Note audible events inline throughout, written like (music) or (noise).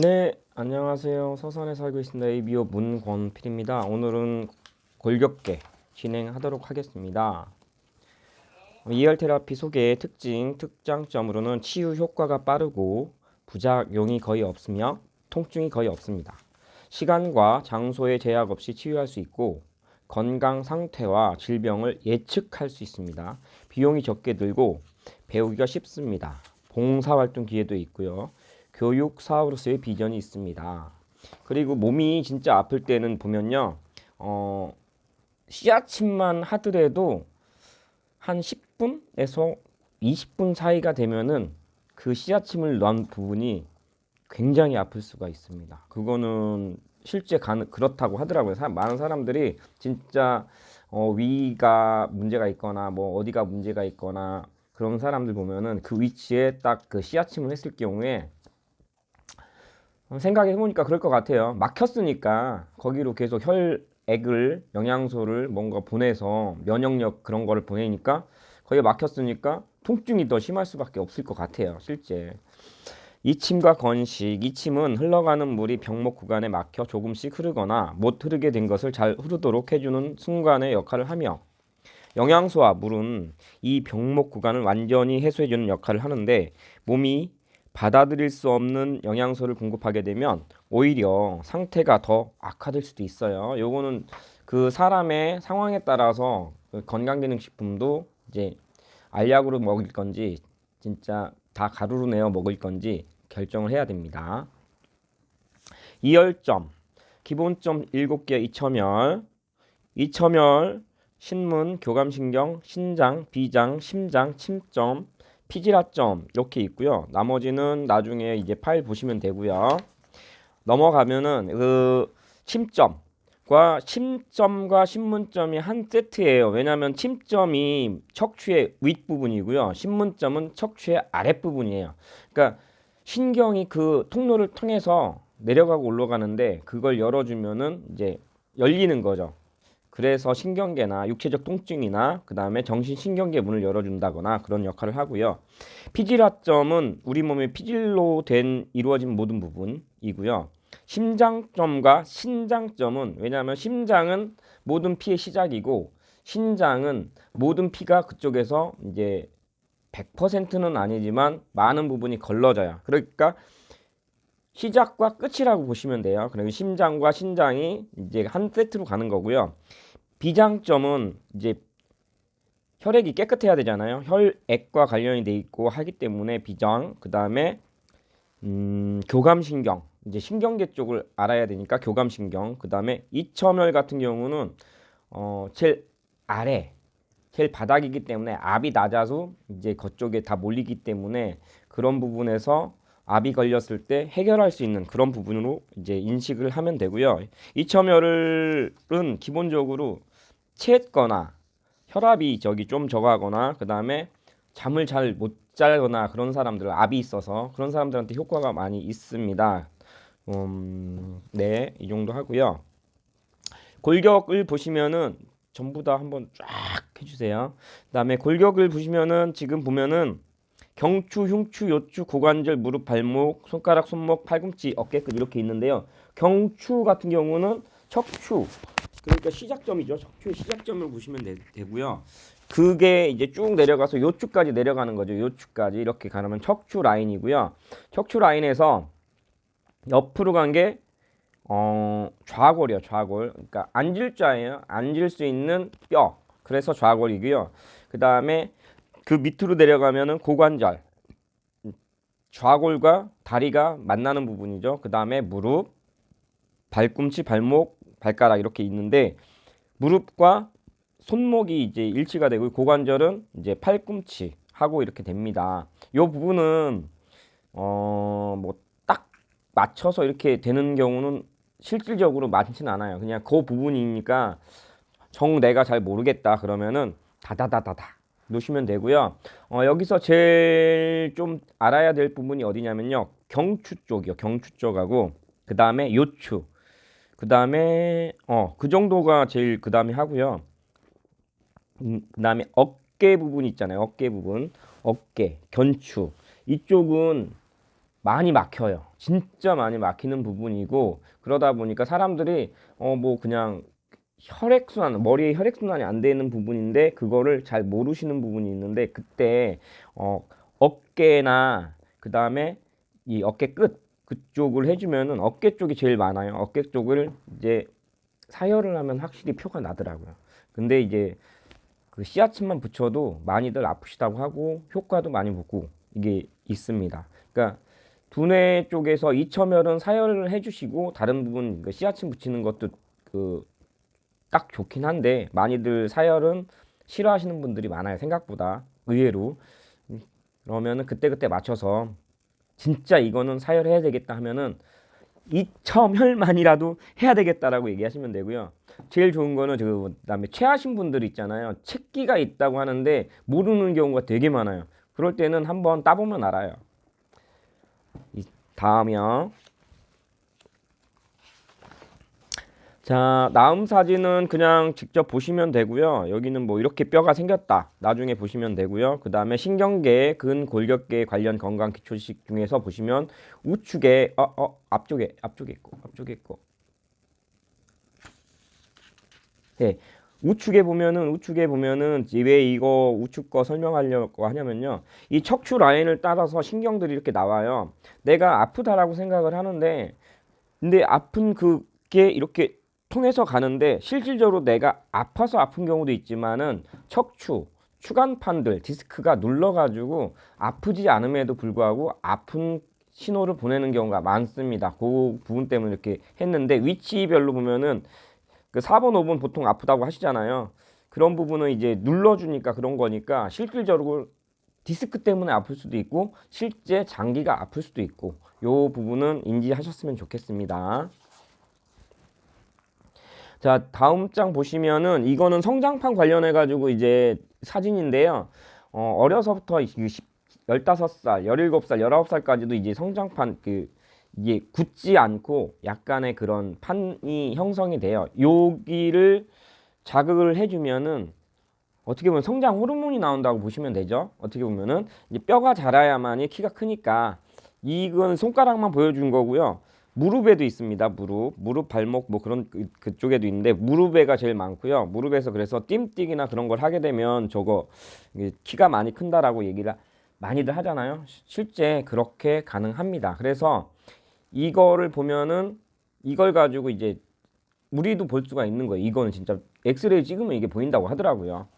네, 안녕하세요. 서산에 살고 있습니다. ABO 문권필입니다. 오늘은 골격계 진행하도록 하겠습니다. 이열 테라피 소개의 특징, 특장점으로는 치유 효과가 빠르고 부작용이 거의 없으며 통증이 거의 없습니다. 시간과 장소의 제약 없이 치유할 수 있고 건강 상태와 질병을 예측할 수 있습니다. 비용이 적게 들고 배우기가 쉽습니다. 봉사활동 기회도 있고요. 교육 사업으로서의 비전이 있습니다. 그리고 몸이 진짜 아플 때는 보면요, 어, 씨앗침만 하더라도 한 10분에서 20분 사이가 되면은 그 씨앗침을 넣은 부분이 굉장히 아플 수가 있습니다. 그거는 실제 가능, 그렇다고 하더라고요. 사, 많은 사람들이 진짜 어, 위가 문제가 있거나 뭐 어디가 문제가 있거나 그런 사람들 보면은 그 위치에 딱 그 씨앗침을 했을 경우에 생각해 보니까 그럴 것 같아요. 막혔으니까 거기로 계속 혈액을 영양소를 뭔가 보내서 면역력 그런 거를 보내니까 거기에 막혔으니까 통증이 더 심할 수밖에 없을 것 같아요. 실제. 이침과 건식, 이침은 흘러가는 물이 병목 구간에 막혀 조금씩 흐르거나 못 흐르게 된 것을 잘 흐르도록 해주는 순간의 역할을 하며 영양소와 물은 이 병목 구간을 완전히 해소해주는 역할을 하는데 몸이 받아들일 수 없는 영양소를 공급하게 되면 오히려 상태가 더 악화될 수도 있어요. 요거는 그 사람의 상황에 따라서 그 건강기능식품도 이제 알약으로 먹을 건지 진짜 다 가루로 내어 먹을 건지 결정을 해야 됩니다. 이열점 기본점 7개 이첨열 이첨열 신문 교감신경 신장 비장 심장 침점 피지라점 이렇게 있고요. 나머지는 나중에 이제 파일 보시면 되고요. 넘어가면은 그 침점과 침점과 신문점이 한 세트예요. 왜냐하면 침점이 척추의 윗부분이고요. 신문점은 척추의 아랫부분이에요. 그러니까 신경이 그 통로를 통해서 내려가고 올라가는데 그걸 열어주면은 이제 열리는 거죠. 그래서 신경계나 육체적 통증이나 그 다음에 정신신경계 문을 열어준다거나 그런 역할을 하고요. 피질화점은 우리 몸의 피질로 된 이루어진 모든 부분이고요. 심장점과 신장점은 왜냐하면 심장은 모든 피의 시작이고 신장은 모든 피가 그쪽에서 이제 100%는 아니지만 많은 부분이 걸러져요. 그러니까 시작과 끝이라고 보시면 돼요. 그리고 심장과 신장이 이제 한 세트로 가는 거고요. 비장점은 이제 혈액이 깨끗해야 되잖아요. 혈액과 관련이 돼 있고 하기 때문에 비장, 그 다음에 음, 교감신경, 이제 신경계 쪽을 알아야 되니까 교감신경, 그 다음에 이첨혈 같은 경우는 어, 제일 아래, 제일 바닥이기 때문에 압이 낮아서 이제 그쪽에 다 몰리기 때문에 그런 부분에서 압이 걸렸을 때 해결할 수 있는 그런 부분으로 이제 인식을 하면 되고요. 이첨혈은 기본적으로 체했거나 혈압이 저기 좀 저하거나 그 다음에 잠을 잘 못 자거나 그런 사람들 압이 있어서 그런 사람들한테 효과가 많이 있습니다. 음, 네, 이 정도 하고요. 골격을 보시면은 전부 다 한번 쫙 해주세요. 그다음에 골격을 보시면은 지금 보면은 경추, 흉추, 요추, 고관절, 무릎, 발목, 손가락, 손목, 팔꿈치, 어깨끝 이렇게 있는데요. 경추 같은 경우는 척추, 그러니까 시작점이죠. 척추의 시작점을 보시면 되, 고요 그게 이제 쭉 내려가서 요추까지 내려가는 거죠. 요추까지 이렇게 가면 척추 라인이고요. 척추 라인에서 옆으로 간게 어, 좌골이요. 좌골. 그러니까 앉을 자예요. 앉을 수 있는 뼈. 그래서 좌골이고요. 그 다음에 그 밑으로 내려가면은 고관절. 좌골과 다리가 만나는 부분이죠. 그 다음에 무릎, 발꿈치, 발목, 발가락 이렇게 있는데 무릎과 손목이 이제 일치가 되고 고관절은 이제 팔꿈치 하고 이렇게 됩니다. 이 부분은 어 뭐 딱 맞춰서 이렇게 되는 경우는 실질적으로 많지는 않아요. 그냥 그 부분이니까 정 내가 잘 모르겠다 그러면은 다다다다다 놓으시면 되고요. 어, 여기서 제일 좀 알아야 될 부분이 어디냐면요. 경추 쪽이요. 경추 쪽하고 그 다음에 요추 그 다음에 어 그 정도가 제일 그 다음에 하고요. 음, 그 다음에 어깨 부분 있잖아요. 어깨 부분, 어깨, 견추 이쪽은 많이 막혀요. 진짜 많이 막히는 부분이고 그러다 보니까 사람들이 어 뭐 그냥 혈액순환 머리에 혈액순환이 안 되는 부분인데 그거를 잘 모르시는 부분이 있는데 그때 어 어깨나 그 다음에 이 어깨 끝 그쪽을 해주면은 어깨 쪽이 제일 많아요. 어깨 쪽을 이제 사혈을 하면 확실히 표가 나더라고요. 근데 이제 그 씨앗침만 붙여도 많이들 아프시다고 하고 효과도 많이 보고 이게 있습니다. 그러니까 두뇌 쪽에서 이첨혈은 사혈을 해주시고 다른 부분 그 씨앗침 붙이는 것도 그 딱 좋긴 한데 많이들 사혈은 싫어하시는 분들이 많아요. 생각보다 의외로 그러면은 그때그때 맞춰서 진짜 이거는 사혈해야 되겠다 하면은 이첨혈만이라도 해야 되겠다라고 얘기하시면 되고요. 제일 좋은 거는 그 그다음에 체하신 분들 있잖아요. 책기가 있다고 하는데 모르는 경우가 되게 많아요. 그럴 때는 한번 따보면 알아요. 이 다음이요. 자, 다음 사진은 그냥 직접 보시면 되고요. 여기는 뭐 이렇게 뼈가 생겼다. 나중에 보시면 되고요. 그 다음에 신경계, 근골격계 관련 건강 기초식 중에서 보시면 우측에, 어, 어, 앞쪽에, 앞쪽에 있고, 앞쪽에 있고. 네, 우측에 보면은, 우측에 보면은, 왜 이거 우측 거 설명하려고 하냐면요. 이 척추 라인을 따라서 신경들이 이렇게 나와요. 내가 아프다라고 생각을 하는데, 근데 아픈 그게 이렇게 통해서 가는데 실질적으로 내가 아파서 아픈 경우도 있지만은 척추, 추간판들, 디스크가 눌러가지고 아프지 않음에도 불구하고 아픈 신호를 보내는 경우가 많습니다. 그 부분 때문에 이렇게 했는데 위치별로 보면은 그 4번, 5번 보통 아프다고 하시잖아요. 그런 부분은 이제 눌러주니까 그런 거니까 실질적으로 디스크 때문에 아플 수도 있고 실제 장기가 아플 수도 있고 요 부분은 인지하셨으면 좋겠습니다. 자, 다음 장 보시면은 이거는 성장판 관련해 가지고 이제 사진인데요. 어, 어려서부터 10, 15살, 17살, 19살까지도 이제 성장판 그 이게 굳지 않고 약간의 그런 판이 형성이 돼요. 여기를 자극을 해주면은 어떻게 보면 성장 호르몬이 나온다고 보시면 되죠. 어떻게 보면은 이제 뼈가 자라야만이 키가 크니까 이건 손가락만 보여준 거고요. 무릎에도 있습니다. 무릎, 무릎, 발목 뭐 그런 그, 그쪽에도 있는데 무릎에가 제일 많고요. 무릎에서 그래서 뜀뛰기나 그런 걸 하게 되면 저거 키가 많이 큰다라고 얘기를 많이들 하잖아요. 실제 그렇게 가능합니다. 그래서 이거를 보면은 이걸 가지고 이제 우리도 볼 수가 있는 거예요. 이거는 진짜 엑스레이 찍으면 이게 보인다고 하더라고요.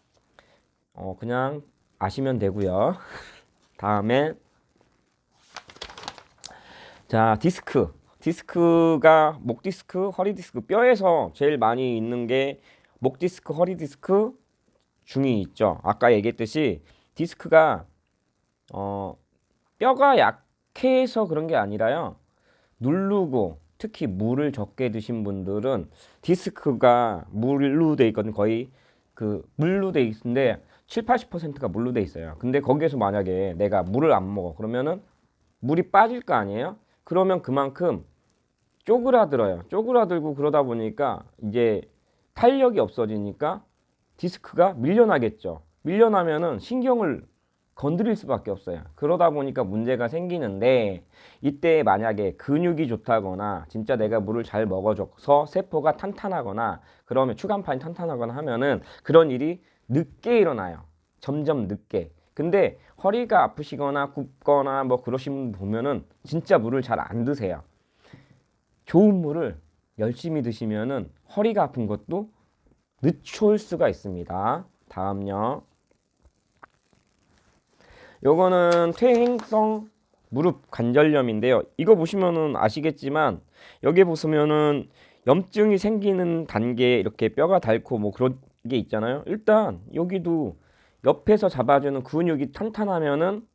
어 그냥 아시면 되고요. (laughs) 다음에 자 디스크 디스크가 목 디스크, 허리 디스크 뼈에서 제일 많이 있는 게 목 디스크, 허리 디스크 중이 있죠. 아까 얘기했듯이 디스크가 어 뼈가 약해서 그런 게 아니라요. 누르고 특히 물을 적게 드신 분들은 디스크가 물로 돼 있거든 거의 그 물로 돼 있는데 7, 80%가 물로 돼 있어요. 근데 거기에서 만약에 내가 물을 안 먹어 그러면은 물이 빠질 거 아니에요? 그러면 그만큼 쪼그라들어요. 쪼그라들고 그러다 보니까 이제 탄력이 없어지니까 디스크가 밀려나겠죠. 밀려나면은 신경을 건드릴 수밖에 없어요. 그러다 보니까 문제가 생기는데 이때 만약에 근육이 좋다거나 진짜 내가 물을 잘 먹어줘서 세포가 탄탄하거나 그러면 추간판이 탄탄하거나 하면은 그런 일이 늦게 일어나요. 점점 늦게. 근데 허리가 아프시거나 굽거나 뭐 그러신 분 보면은 진짜 물을 잘 안 드세요. 좋은 물을 열심히 드시면은 허리가 아픈 것도 늦출 수가 있습니다. 다음요. 요거는 퇴행성 무릎 관절염인데요. 이거 보시면은 아시겠지만 여기 보시면은 염증이 생기는 단계에 이렇게 뼈가 닳고 뭐 그런 게 있잖아요. 일단 여기도 옆에서 잡아주는 근육이 탄탄하면은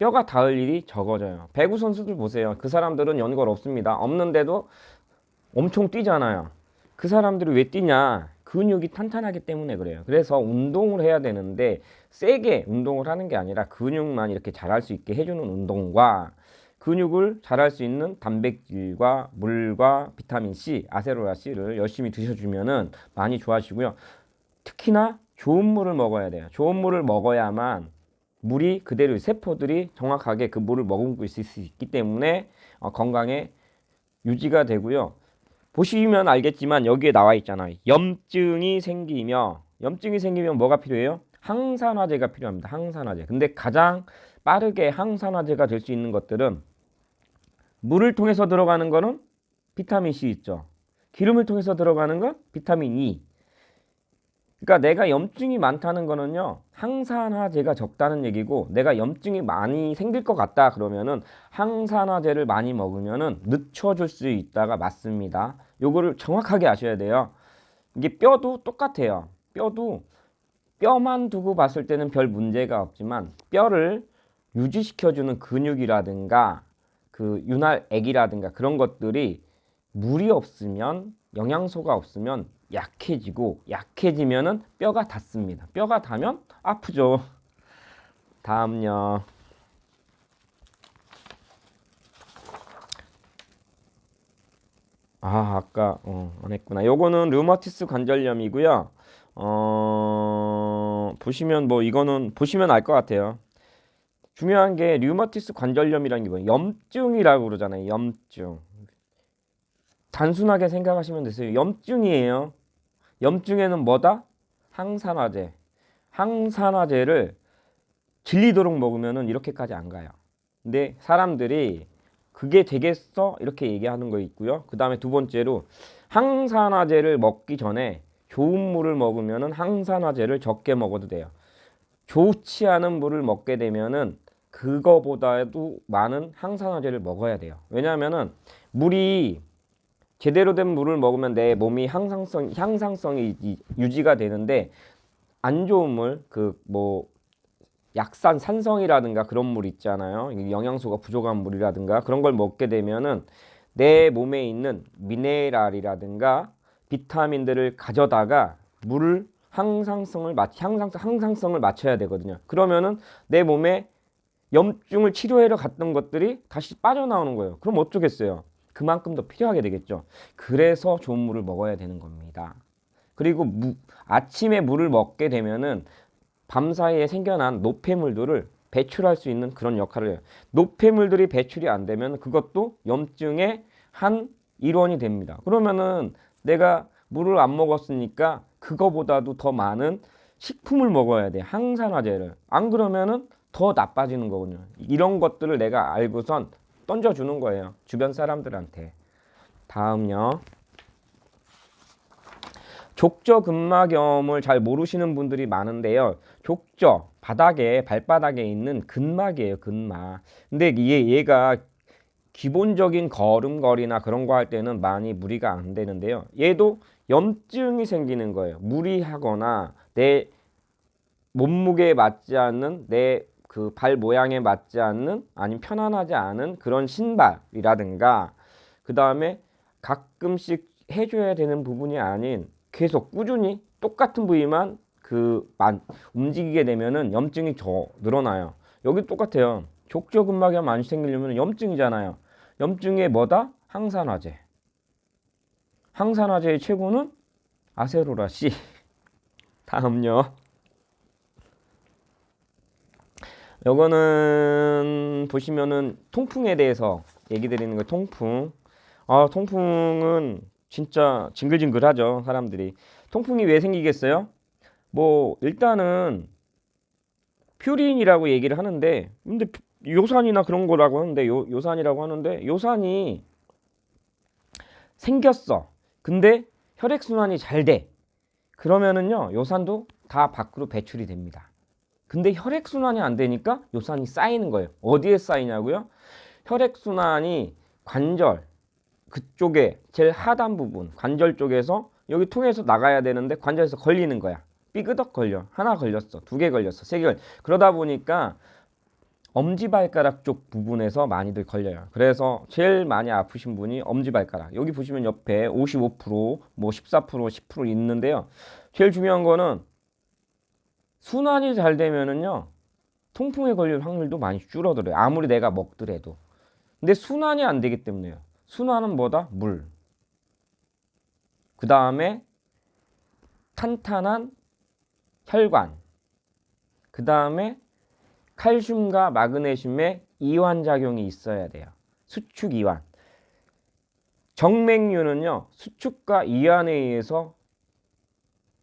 뼈가 닿을 일이 적어져요. 배구 선수들 보세요. 그 사람들은 연골 없습니다. 없는데도 엄청 뛰잖아요. 그 사람들이 왜 뛰냐? 근육이 탄탄하기 때문에 그래요. 그래서 운동을 해야 되는데 세게 운동을 하는 게 아니라 근육만 이렇게 자랄 수 있게 해주는 운동과 근육을 자랄 수 있는 단백질과 물과 비타민 C, 아세로라 C를 열심히 드셔주면은 많이 좋아지고요. 특히나 좋은 물을 먹어야 돼요. 좋은 물을 먹어야만 물이 그대로 세포들이 정확하게 그 물을 머금고 있을 수 있기 때문에 어, 건강에 유지가 되고요. 보시면 알겠지만 여기에 나와 있잖아요. 염증이 생기며 염증이 생기면 뭐가 필요해요? 항산화제가 필요합니다. 항산화제. 근데 가장 빠르게 항산화제가 될 수 있는 것들은 물을 통해서 들어가는 거는 비타민 C 있죠. 기름을 통해서 들어가는 건 비타민 E. 그러니까 내가 염증이 많다는 거는요. 항산화제가 적다는 얘기고 내가 염증이 많이 생길 것 같다 그러면은 항산화제를 많이 먹으면은 늦춰줄 수 있다가 맞습니다. 요거를 정확하게 아셔야 돼요. 이게 뼈도 똑같아요. 뼈도 뼈만 두고 봤을 때는 별 문제가 없지만 뼈를 유지시켜주는 근육이라든가 그 윤활액이라든가 그런 것들이 물이 없으면 영양소가 없으면 약해지고 약해지면은 뼈가 닿습니다. 뼈가 닿으면 아프죠. (laughs) 다음요. 아, 아까 어, 안 했구나. 요거는 류마티스 관절염이고요. 어, 보시면 뭐 이거는 보시면 알 것 같아요. 중요한 게 류마티스 관절염이라는 게 뭐예요? 염증이라고 그러잖아요. 염증. 단순하게 생각하시면 되세요. 염증이에요. 염증에는 뭐다? 항산화제. 항산화제를 질리도록 먹으면은 이렇게까지 안 가요. 근데 사람들이 그게 되겠어? 이렇게 얘기하는 거 있고요. 그 다음에 두 번째로 항산화제를 먹기 전에 좋은 물을 먹으면은 항산화제를 적게 먹어도 돼요. 좋지 않은 물을 먹게 되면은 그거보다도 많은 항산화제를 먹어야 돼요. 왜냐하면은 물이 제대로 된 물을 먹으면 내 몸이 항상성 향상성이 이- 유지가 되는데 안 좋은 물 그 뭐 약산 산성이라든가 그런 물 있잖아요. 이 영양소가 부족한 물이라든가 그런 걸 먹게 되면은 내 몸에 있는 미네랄이라든가 비타민들을 가져다가 물을 항상성을 맞 항상 항상성을 맞춰야 되거든요. 그러면은 내 몸에 염증을 치료하러 갔던 것들이 다시 빠져나오는 거예요. 그럼 어쩌겠어요? 그만큼 더 필요하게 되겠죠. 그래서 좋은 물을 먹어야 되는 겁니다. 그리고 무, 아침에 물을 먹게 되면은 밤 사이에 생겨난 노폐물들을 배출할 수 있는 그런 역할을 해요. 노폐물들이 배출이 안 되면 그것도 염증의 한 일원이 됩니다. 그러면은 내가 물을 안 먹었으니까 그거보다도 더 많은 식품을 먹어야 돼. 항산화제를. 안 그러면은 더 나빠지는 거거든요. 이런 것들을 내가 알고선 던져주는 거예요. 주변 사람들한테. 다음요. 족저 근막염을 잘 모르시는 분들이 많은데요. 족저 바닥에 발바닥에 있는 근막이에요. 근막. 근데 얘 얘가 기본적인 걸음걸이나 그런 거 할 때는 많이 무리가 안 되는데요. 얘도 염증이 생기는 거예요. 무리하거나 내 몸무게에 맞지 않는 내 그 발 모양에 맞지 않는 아니면 편안하지 않은 그런 신발이라든가 그 다음에 가끔씩 해줘야 되는 부분이 아닌 계속 꾸준히 똑같은 부위만 그 만, 움직이게 되면은 염증이 더 늘어나요. 여기 똑같아요. 족저근막염 안 생기려면 염증이잖아요. 염증의 뭐다? 항산화제. 항산화제의 최고는 아세로라씨. (laughs) 다음요. 요거는 보시면은 통풍에 대해서 얘기 드리는 거 통풍. 아, 통풍은 진짜 징글징글하죠, 사람들이. 통풍이 왜 생기겠어요? 뭐 일단은 퓨린이라고 얘기를 하는데 근데 요산이나 그런 거라고 하는데 요, 요산이라고 하는데 요산이 생겼어. 근데 혈액 순환이 잘 돼. 그러면은요 요산도 다 밖으로 배출이 됩니다. 근데 혈액 순환이 안 되니까 요산이 쌓이는 거예요. 어디에 쌓이냐고요? 혈액 순환이 관절 그쪽에 제일 하단 부분 관절 쪽에서 여기 통해서 나가야 되는데 관절에서 걸리는 거야. 삐그덕 걸려. 하나 걸렸어. 두 개 걸렸어. 세 개 걸려. 그러다 보니까 엄지발가락 쪽 부분에서 많이들 걸려요. 그래서 제일 많이 아프신 분이 엄지발가락. 여기 보시면 옆에 55%, 뭐 14%, 10% 있는데요. 제일 중요한 거는 순환이 잘 되면은요. 통풍에 걸릴 확률도 많이 줄어들어요. 아무리 내가 먹더라도. 근데 순환이 안 되기 때문에요. 순환은 뭐다? 물. 그 다음에 탄탄한 혈관. 그 다음에 칼슘과 마그네슘의 이완 작용이 있어야 돼요. 수축 이완. 정맥류는요 수축과 이완에 의해서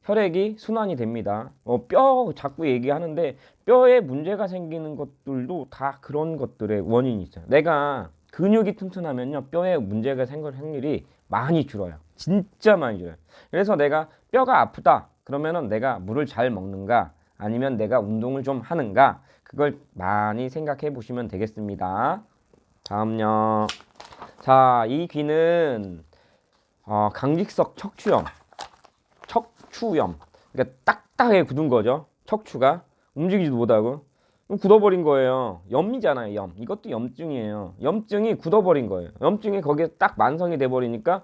혈액이 순환이 됩니다. 어, 뼈 자꾸 얘기하는데 뼈에 문제가 생기는 것들도 다 그런 것들의 원인이 있어요. 내가 근육이 튼튼하면요 뼈에 문제가 생길 확률이 많이 줄어요. 진짜 많이 줄어요. 그래서 내가 뼈가 아프다 그러면은 내가 물을 잘 먹는가 아니면 내가 운동을 좀 하는가 그걸 많이 생각해 보시면 되겠습니다. 다음요. 자, 이 귀는 어, 강직석 척추염, 척추염. 그러니까 딱딱하게 굳은 거죠. 척추가 움직이지도 못하고 굳어버린 거예요. 염이잖아요, 염. 이것도 염증이에요. 염증이 굳어버린 거예요. 염증이 거기에 딱 만성이 돼버리니까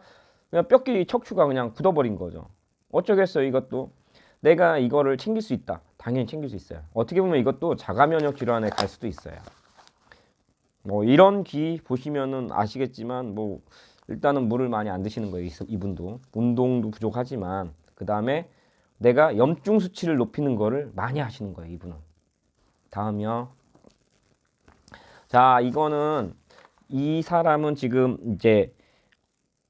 그냥 뼈끼리 척추가 그냥 굳어버린 거죠. 어쩌겠어요, 이것도. 내가 이거를 챙길 수 있다. 당연히 챙길 수 있어요. 어떻게 보면 이것도 자가 면역 질환에 갈 수도 있어요. 뭐 이런 귀 보시면은 아시겠지만 뭐 일단은 물을 많이 안 드시는 거예요 이- 이분도 운동도 부족하지만 그 다음에 내가 염증 수치를 높이는 거를 많이 하시는 거예요 이분은. 다음이요. 자 이거는 이 사람은 지금 이제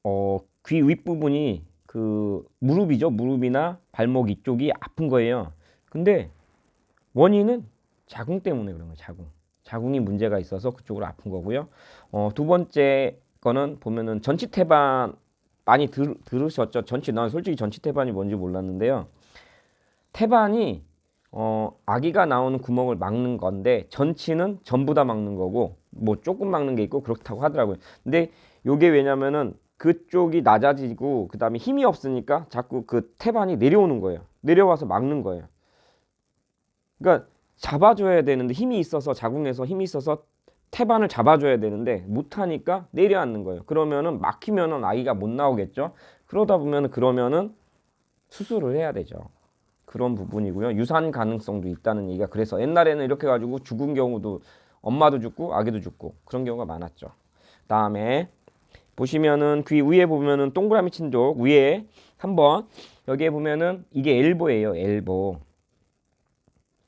어, 귀 윗부분이 그 무릎이죠. 무릎이나 발목 이쪽이 아픈 거예요. 근데 원인은 자궁 때문에 그런 거예요 자궁. 자궁이 문제가 있어서 그쪽으로 아픈 거고요. 어, 두 번째 거는 보면은 전치 태반 많이 들, 들으셨죠? 전치 난 솔직히 전치 태반이 뭔지 몰랐는데요. 태반이 어, 아기가 나오는 구멍을 막는 건데 전치는 전부 다 막는 거고 뭐 조금 막는 게 있고 그렇다고 하더라고요. 근데 요게 왜냐면은 그쪽이 낮아지고 그다음에 힘이 없으니까 자꾸 그 태반이 내려오는 거예요. 내려와서 막는 거예요. 그러니까 잡아줘야 되는데 힘이 있어서 자궁에서 힘이 있어서 태반을 잡아줘야 되는데 못하니까 내려앉는 거예요. 그러면은 막히면은 아이가 못 나오겠죠. 그러다 보면은 그러면은 수술을 해야 되죠. 그런 부분이고요. 유산 가능성도 있다는 얘기가 그래서 옛날에는 이렇게 가지고 죽은 경우도 엄마도 죽고 아기도 죽고 그런 경우가 많았죠. 다음에 보시면은 귀 위에 보면은 동그라미 친쪽 위에 한번 여기에 보면은 이게 엘보예요. 엘보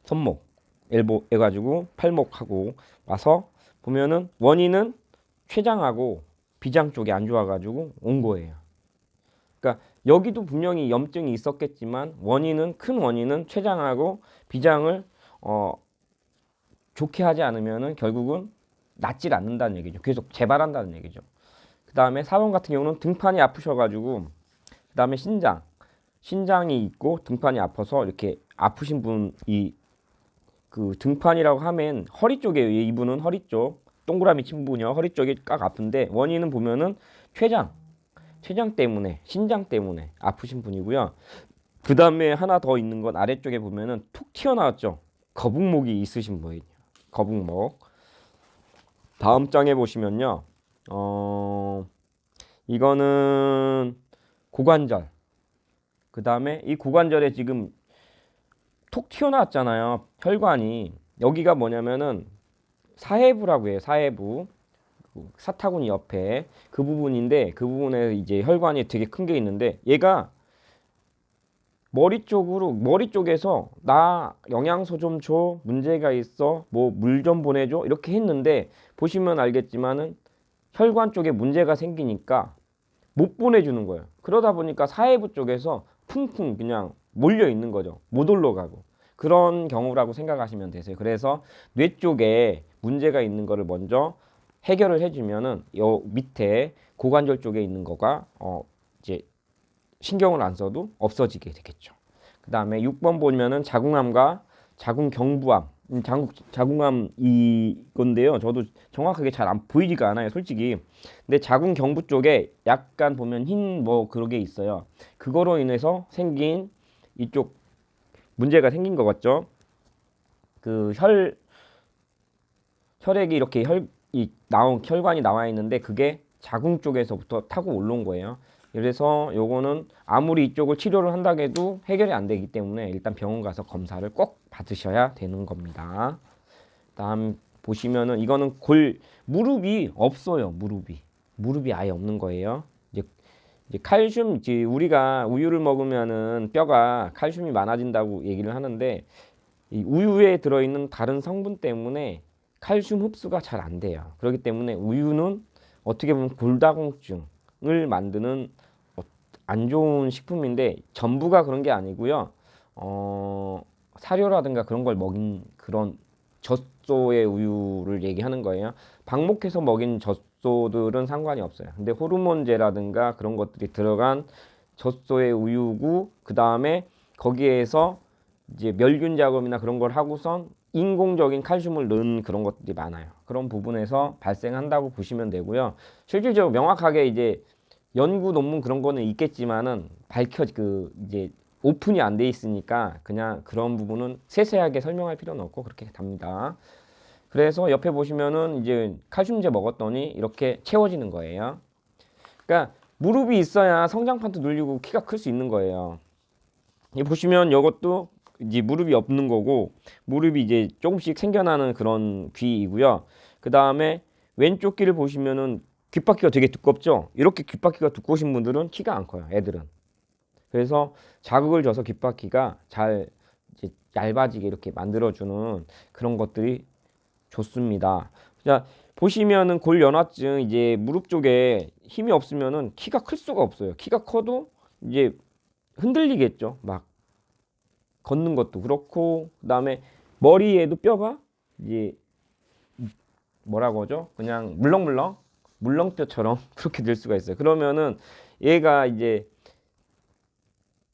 손목 엘보 해가지고 팔목하고 와서 보면은 원인은 췌장하고 비장 쪽이 안 좋아가지고 온 거예요. 그러니까 여기도 분명히 염증이 있었겠지만 원인은 큰 원인은 췌장하고 비장을 어 좋게 하지 않으면은 결국은 낫질 않는다는 얘기죠. 계속 재발한다는 얘기죠. 그 다음에 4번 같은 경우는 등판이 아프셔가지고 그 다음에 신장 신장이 있고 등판이 아파서 이렇게 아프신 분이 그 등판이라고 하면 허리 쪽에 이분은 허리 쪽 동그라미 친 부분이요. 허리 쪽이 깍 아픈데 원인은 보면은 췌장 췌장 때문에 신장 때문에 아프신 분이고요. 그 다음에 하나 더 있는 건 아래쪽에 보면은 툭 튀어나왔죠. 거북목이 있으신 분이에요. 거북목. 다음 장에 보시면요. 어 이거는 고관절. 그 다음에 이 고관절에 지금 톡 튀어나왔잖아요. 혈관이 여기가 뭐냐면은 사해부라고 해요. 사해부 그 사타구니 옆에 그 부분인데 그 부분에 이제 혈관이 되게 큰 게 있는데 얘가 머리 쪽으로 머리 쪽에서 나 영양소 좀 줘 문제가 있어 뭐 물 좀 보내줘 이렇게 했는데 보시면 알겠지만은 혈관 쪽에 문제가 생기니까 못 보내주는 거예요. 그러다 보니까 사해부 쪽에서 쿵쿵 그냥 몰려 있는 거죠. 못 올라가고. 그런 경우라고 생각하시면 되세요. 그래서 뇌 쪽에 문제가 있는 거를 먼저 해결을 해주면은 요 밑에 고관절 쪽에 있는 거가 어 이제 신경을 안 써도 없어지게 되겠죠. 그 다음에 6번 보면은 자궁암과 자궁경부암, 음, 자궁, 자궁암 이건데요. 저도 정확하게 잘 안 보이지가 않아요, 솔직히. 근데 자궁 경부 쪽에 약간 보면 흰 뭐 그런 게 있어요. 그거로 인해서 생긴 이쪽 문제가 생긴 것 같죠? 그 혈 혈액이 이렇게 혈이 나온 혈관이 나와 있는데 그게 자궁 쪽에서부터 타고 올라온 거예요. 그래서 요거는 아무리 이쪽을 치료를 한다고 해도 해결이 안 되기 때문에 일단 병원 가서 검사를 꼭 받으셔야 되는 겁니다. 다음 보시면은 이거는 골 무릎이 없어요. 무릎이 무릎이 아예 없는 거예요. 칼슘 우리가 우유를 먹으면은 뼈가 칼슘이 많아진다고 얘기를 하는데 이 우유에 들어있는 다른 성분 때문에 칼슘 흡수가 잘 안 돼요. 그렇기 때문에 우유는 어떻게 보면 골다공증을 만드는 어, 안 좋은 식품인데 전부가 그런 게 아니고요. 어, 사료라든가 그런 걸 먹인 그런 젖소의 우유를 얘기하는 거예요. 방목해서 먹인 젖 소들은 상관이 없어요. 근데 호르몬제라든가 그런 것들이 들어간 젖소의 우유고 그 다음에 거기에서 이제 멸균 작업이나 그런 걸 하고선 인공적인 칼슘을 넣은 그런 것들이 많아요. 그런 부분에서 발생한다고 보시면 되고요. 실질적으로 명확하게 이제 연구 논문 그런 거는 있겠지만은 밝혀 그 이제 오픈이 안 돼 있으니까 그냥 그런 부분은 세세하게 설명할 필요는 없고 그렇게 답니다. 그래서 옆에 보시면은 이제 칼슘제 먹었더니 이렇게 채워지는 거예요. 그러니까 무릎이 있어야 성장판도 늘리고 키가 클 수 있는 거예요. 이 보시면 이것도 이제 무릎이 없는 거고 무릎이 이제 조금씩 생겨나는 그런 귀이고요. 그 다음에 왼쪽 귀를 보시면은 귓바퀴가 되게 두껍죠. 이렇게 귓바퀴가 두꺼우신 분들은 키가 안 커요. 애들은. 그래서 자극을 줘서 귓바퀴가 잘 얇아지게 이렇게 만들어주는 그런 것들이 좋습니다. 자 보시면은 골연화증 이제 무릎 쪽에 힘이 없으면은 키가 클 수가 없어요. 키가 커도 이제 흔들리겠죠. 막 걷는 것도 그렇고 그다음에 머리에도 뼈가 이제 뭐라고 하죠? 그냥 물렁물렁 물렁뼈처럼 (laughs) 그렇게 될 수가 있어요. 그러면은 얘가 이제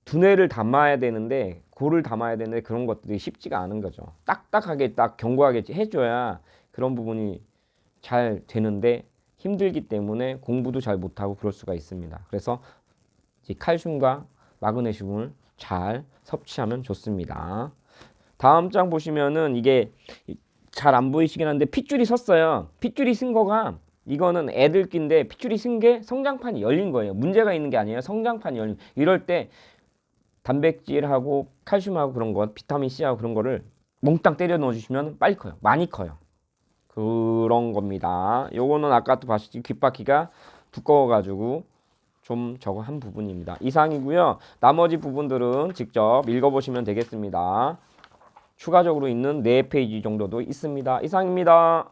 두뇌를 담아야 되는데 골을 담아야 되는데 그런 것들이 쉽지가 않은 거죠. 딱딱하게 딱 견고하게 해줘야 그런 부분이 잘 되는데 힘들기 때문에 공부도 잘 못하고 그럴 수가 있습니다. 그래서 칼슘과 마그네슘을 잘 섭취하면 좋습니다. 다음 장 보시면은 이게 잘 안 보이시긴 한데 핏줄이 섰어요. 핏줄이 쓴 거가 이거는 애들 낀데 핏줄이 쓴 게 성장판이 열린 거예요. 문제가 있는 게 아니에요. 성장판이 열린. 이럴 때 단백질하고 칼슘하고 그런 거, 비타민 C하고 그런 거를 몽땅 때려 넣어 주시면 빨리 커요. 많이 커요. 그런 겁니다. 요거는 아까도 봤듯이 귓바퀴가 두꺼워 가지고 좀 저거 한 부분입니다. 이상이고요. 나머지 부분들은 직접 읽어 보시면 되겠습니다. 추가적으로 있는 네 페이지 정도도 있습니다. 이상입니다.